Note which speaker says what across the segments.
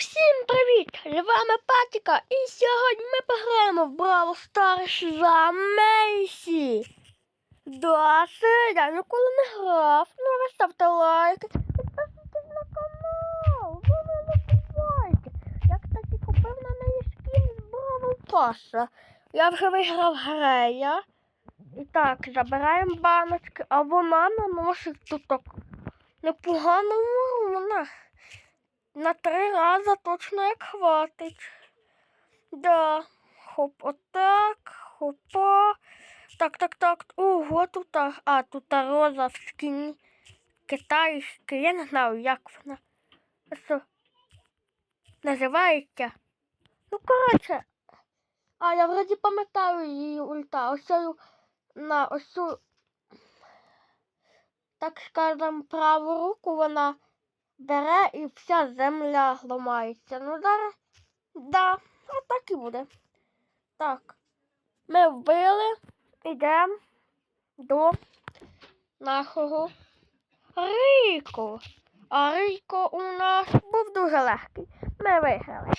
Speaker 1: Всім привіт! З вами Патіка, і сьогодні ми пограємо в Бравл Старс за Мейсі. Це я ніколи не грав. Ну, ви ставте лайки. Підписуйтесь на канал. Ви не забувайте. Я, кстати, купив на неї скін з Бравл Паса. Я вже виграв Грея. І так, забираємо баночки, а вона наносить тут так непогано вона. На три рази точно як хватить. Да. Хоп, отак, хопа. Так, так, так. Ого, тут. а- тут роза в скіні. Китайська. Я не знаю, як вона. Що? Називається. Ну, коротше. А, я вроді пам'ятаю її ульта. Ось на ось так скажем, праву руку вона бере і вся земля ламається. Ну зараз, да, отак і буде. Так, ми вбили, йдемо до нашого Ріко. А Ріко у нас був дуже легкий. Ми виграли.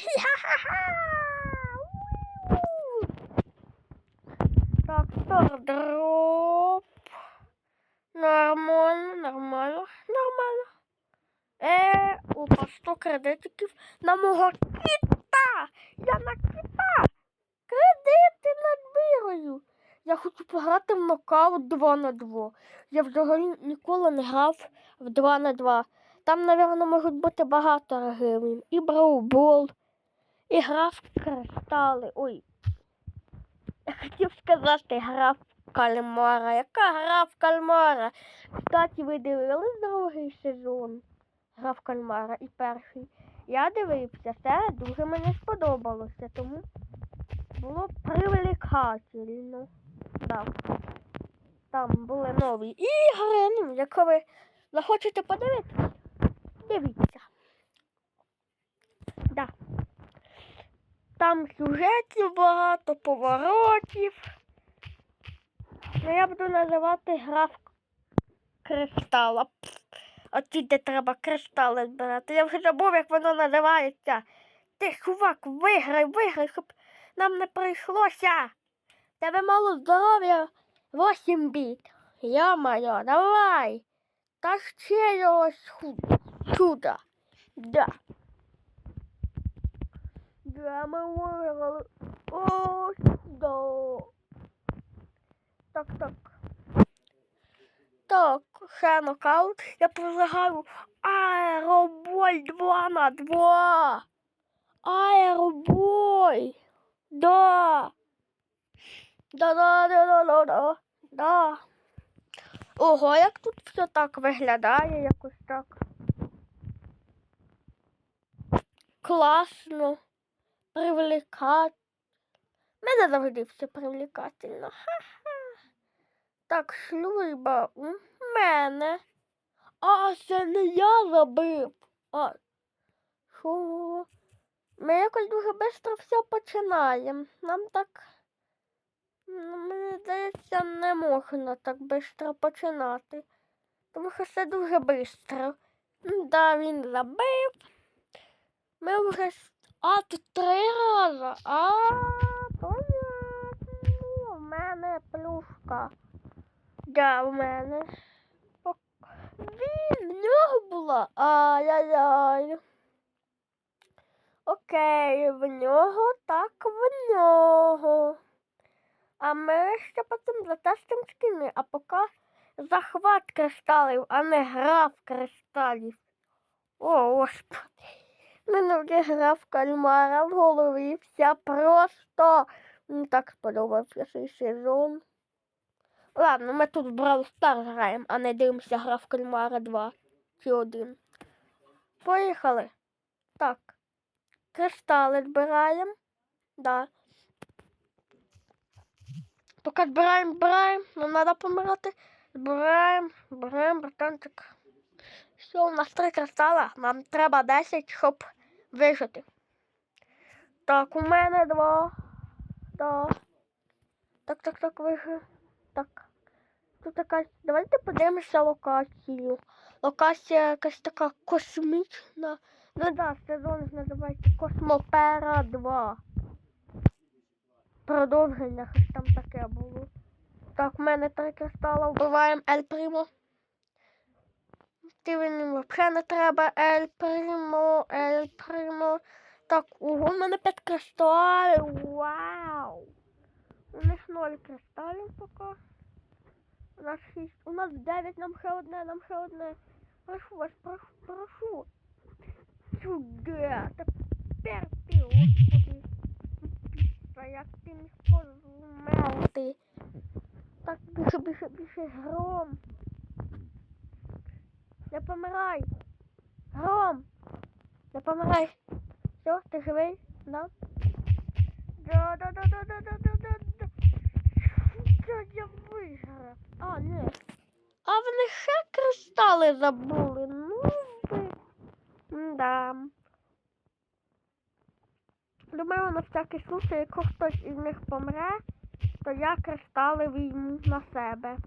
Speaker 1: Так, стардроп. Нормально, нормально, нормально. Е, опа, 100 кредитиків на мого кіта. Я на кіта. Кредити надбираю. Я хочу пограти в нокаут 2 на 2. Я взагалі ніколи не грав в 2 на 2. Там, напевно, можуть бути багато режимів. І браубол, і грав кристали. Ой. Я хотів сказати, грав кальмара. Яка гра в кальмара? Кстати, ви дивились другий сезон? Гра в кальмара і перший. Я дивився, це дуже мені сподобалося, тому було привлекательно. Да. Там були нові ігри. Ну, якщо ви захочете подивитися, дивіться. Да. Там сюжетів багато, поворотів. Ну, я буду називати гра в кристала. Оті, де треба кристали збирати. Я вже забув, як воно називається. Ти, чувак, виграй, виграй, щоб нам не прийшлося. Тебе мало здоров'я 8 біт. Моя, давай. Та ще його. Сюди. Да. Да, ми виграли. О, сюди. Так, так. Так, ще. Я предлагаю аеробой 2 на 2. Аеробой. Да. Да, да, да, да, да, да. Да. Ого, як тут все так виглядає, якось так. Класно. Привлекательно. Мене завжди все привлекательно. Ха-ха. Так, шлюба у мене. А, це не я забив. А, що? Ми якось дуже швидко все починаємо. Нам так. ну, Мені здається, не можна так швидко починати. Тому що це дуже швидко. Да, він забив. Ми вже. А, тут три рази. А, понятно. У мене плюшка. Да, у мене. Він, в нього була. Ай-яй-яй. Окей, в нього, так в нього. А ми ще потім затестимо скини, а поки захват кристалів, а не гра в кристалів. О, господи. Мене вже гра в кальмара в голові. Вся просто. Так сподобався цей сезон. Ладно, ми тут в Brawl Stars граємо, а не дивимося гра в кальмара 2 чи 1. Поїхали. Так. Кристали збираємо. Да. Поки збираємо, збираємо, нам треба помирати. Збираємо, збираємо, братанчик. Все, у нас три кристала. Нам треба 10, щоб вижити. Так, у мене два. Да. Так, так, так, вижив. Так. Тут якась. Давайте подивимося локацію. Локація якась така космічна. Ну да, сезон називається Космопера 2. Продовження, хоч там таке було. Так, в мене три кристала, вбиваємо Ель Примо. Ти мені взагалі не треба Ель Примо, Ель Примо. Так, ого, в мене п'ять кристалів. Вау! У них ноль кристалів поки. У нас шість. У нас дев'ять, нам ще одне, нам ще одне. Прошу вас, прошу, прошу. Сюди. Тепер ти, господи. Та як ти міг позумерти? Так, більше, більше, більше, гром. Не помирай. Гром. Не помирай. Все, ти живий? Да? Да, я виграв. А, ні. А вони ще кристали забули. Ну ви. Да. Думаю, на всякий случай, якщо хтось із них помре, то я кристали візьму на себе.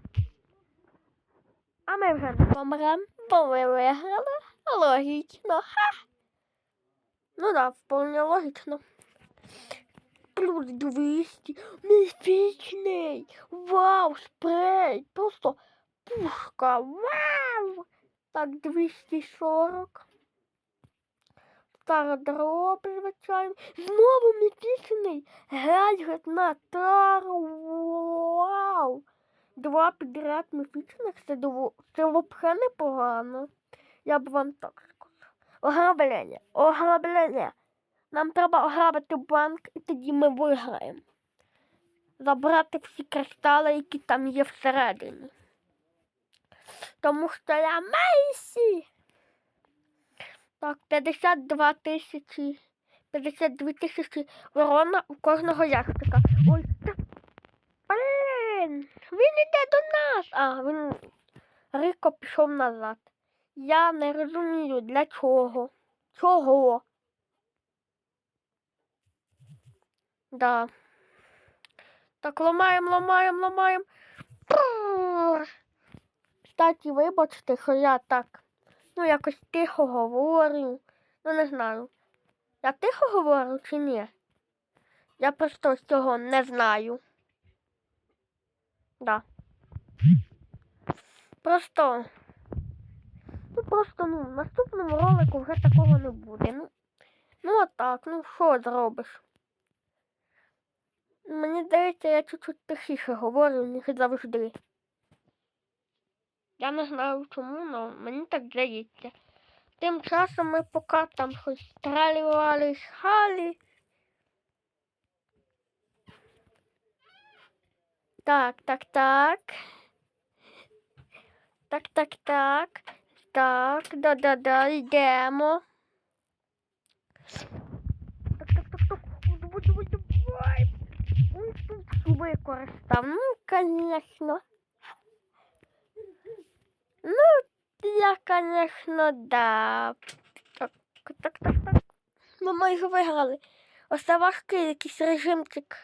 Speaker 1: А ми вже не помремо, бо ви виграли. Логічно. Ха. Ну да, вполне логічно. Плюс 200. Міфічний. Вау, спрей. Просто пушка. Вау. Так, 240. Стародроб, звичайно. Знову міфічний. Гаджет на тару. Вау. Два підряд міфічних. Це, дово... це взагалі непогано. Я б вам так сказав. Ограблення. Ограблення. Нам треба ограбити банк, і тоді ми виграємо. Забрати всі кристали, які там є всередині. Тому що я Мейсі. Так, 52 тисячі. 52 тисячі ворона у кожного ящика. Ой, та... Блін, він іде до нас. А, він Рико пішов назад. Я не розумію, для чого. Чого? Да. Так, ламаємо, ламаємо. Прррр. Кстати, вибачте, що я так, ну, якось тихо говорю. Ну, не знаю. Я тихо говорю чи ні? Я просто цього не знаю. Да. Просто. Ну просто ну, в наступному ролику вже такого не буде. Ну, ну отак, ну що зробиш? Мені здається, я чуть-чуть тихіше говорю, ніж завжди. Я не знаю чому, але мені так здається. Тим часом ми поки там щось стрелювали, халі. Так, так, так. Так, так, так. Так, да-да-да, йдемо. Використав. Ну, конечно. Ну, я, конечно, да. Так, так, так, так. Ми майже виграли. Важкий якийсь режимчик.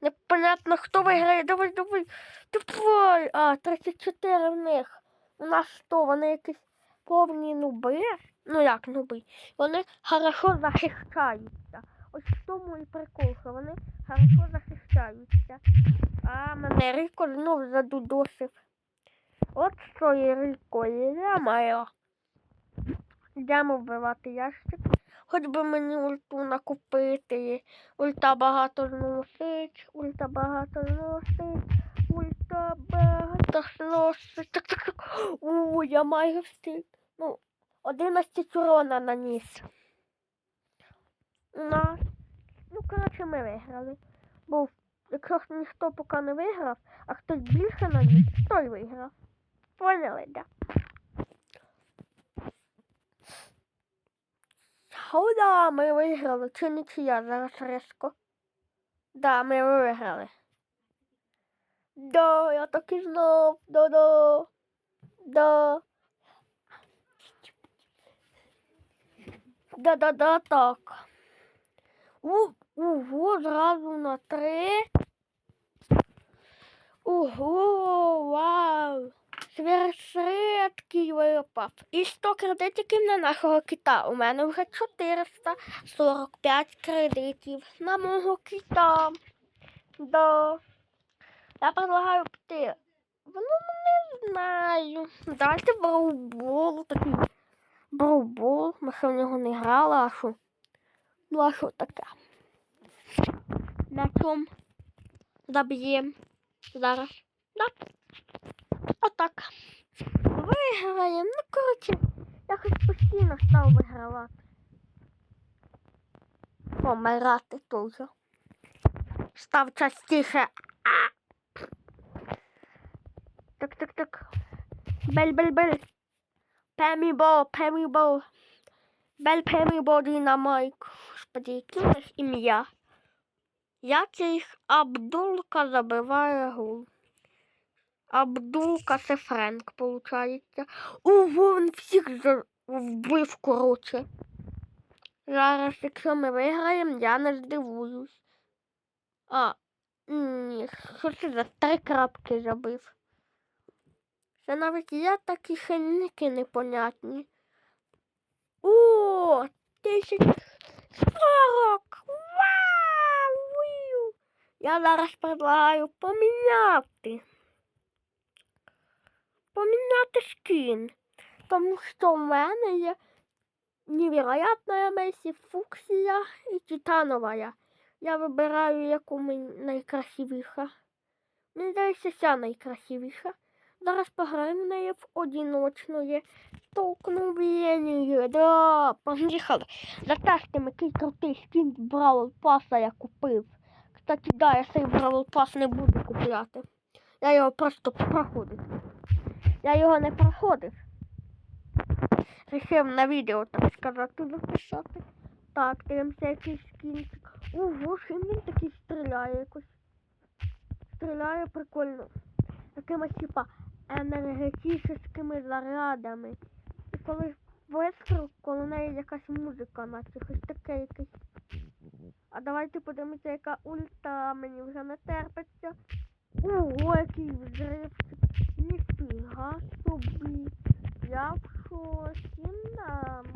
Speaker 1: Непонятно, хто виграє. Давай, давай. Давай. А, 34 в них. У нас 100, вони якісь повні нуби. Ну як нуби? Вони хорошо захищаються. Ось в тому і прикол, що вони хорошо захищаються. А мене Ріко знов задудосив. От що є Ріко, я маю. Йдемо вбивати ящик. Хоч би мені ульту накупити. Ульта багато зносить, ульта багато зносить, ульта багато зносить. Так, так, так. У, я майже встиг. Ну, 11 урона наніс. У нас. Ну, коротше, ми виграли. Бо якщо ніхто поки не виграв, а хтось більше наніс, той виграв. Поняли, да? О, да, ми виграли. Чи нічия зараз резко? Да, ми виграли. Да, я так і знав. Да-да. Да. Да-да-да, так. У, ого, зразу на три. Ого, вау. Свершредкий випав. І 100 кредитиків на нашого кита. У мене вже 445 кредитів на мого кита. Да. Я предлагаю піти. Ну, не знаю. Давайте броубол такий. Броубол. Ми ще в нього не грали, а що? Ну, а що таке? М'ячом заб'ємо зараз. Да? Отак. Виграємо. Ну, коротше, я хоч постійно став вигравати. Помирати теж. Став частіше. Так, так, так. Бель-бель-бель. Пемібол, пемібол. Бель пемібол динамайк. Господи, яке у них ім'я? Як їх Абдулка забиває гол. Абдулка це Френк, получається. Ого, він всіх за- вбив, коротше. Зараз, якщо ми виграємо, я не здивуюсь. А, ні, що це за три крапки забив? Це навіть я такі хильники непонятні. О, тисяч сорок! Вау! Я зараз предлагаю поміняти. Поміняти скін. Тому що в мене є невероятная Месі, фуксія і титанова. Я вибираю, яку мені найкрасивіша. Мені здається, ця найкрасивіша. Зараз пограємо в неї в одиночної столкновення. Да, поїхали. Затежте, який крутий скін Бравл Паса я купив. Кстати, да, я цей Бравл Пас не буду купляти. Я його просто проходив. Я його не проходив. Рішив на відео, так сказати, записати. Так, дивимося якийсь скінчик. Ого, чим він такий стріляє якось. Стріляє прикольно. Такими типа енергетичними зарядами. Коли вистріл, коли неї якась музика, наче щось таке якесь. А давайте подивимося, яка ульта мені вже не терпиться. Ого, який взривчик. Ніфіга собі. Я в шоці нам.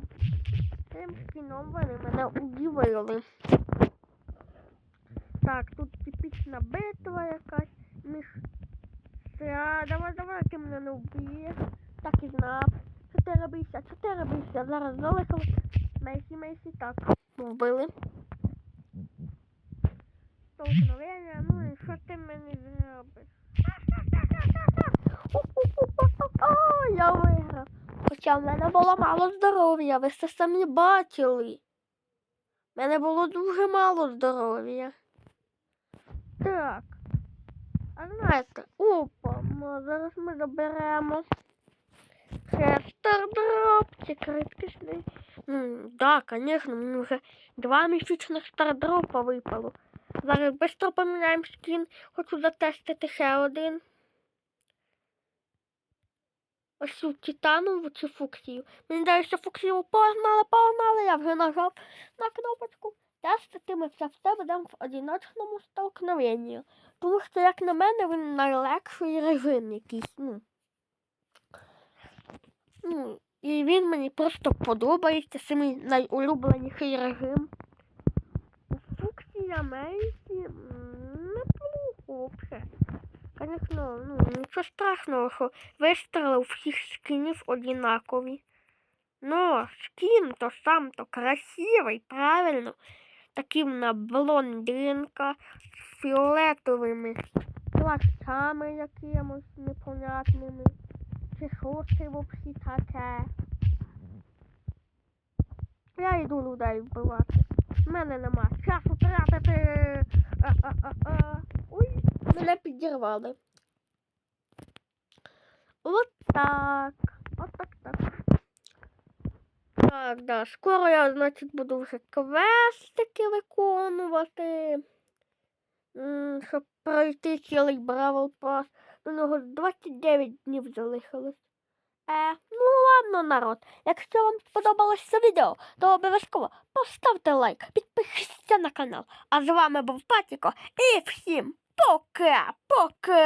Speaker 1: Цим скіном вони мене удивили. Так, тут типічна битва якась між. Давай, давай, ти мене не вб'єш. Так і знав. Чотири бійся, чотири бійся. Зараз залишилось. Мейсі, Мейсі, так. Вбили. Столкновення, ну і що ти мені зробиш? Я виграв. Хоча в мене було мало здоров'я, ви це самі бачили. В мене було дуже мало здоров'я. Так. А знаєте, опа, зараз ми заберемо стардроп, рідкісний. Ну, да, звісно, мені вже два місячних стардропа випало. Зараз швидко поміняємо скін. Хочу затестити ще один. Ось цю титанову цю фуксію. Мені здається, фуксію погнали, погнали. Я вже нажав на кнопочку. Тестити ми це все будемо в одиночному столкновенні. Тому що, як на мене, він найлегший режим якийсь. Ну. Ну, і він мені просто подобається. Це мій найулюбленіший режим. Фуксія Мейсі неплохо взагалі. Звісно, ну, нічого страшного, що вистріли всіх скінів однакові. Ну, скін то сам то красивий, правильно. Таким на блондинка з фіолетовими плащами якимось непонятними. Що це взагалі таке? Я йду людей вбивати. В мене нема часу тратити. Ой, мене підірвали. От так. От так так. Так, да. Скоро я, значить, буду вже квестики виконувати. Щоб пройти цілий Бравл Пас. До нього 29 днів залишилось. Е, ну ладно, народ. Якщо вам сподобалось це відео, то обов'язково поставте лайк, підпишіться на канал. А з вами був Патіко і всім пока-пока!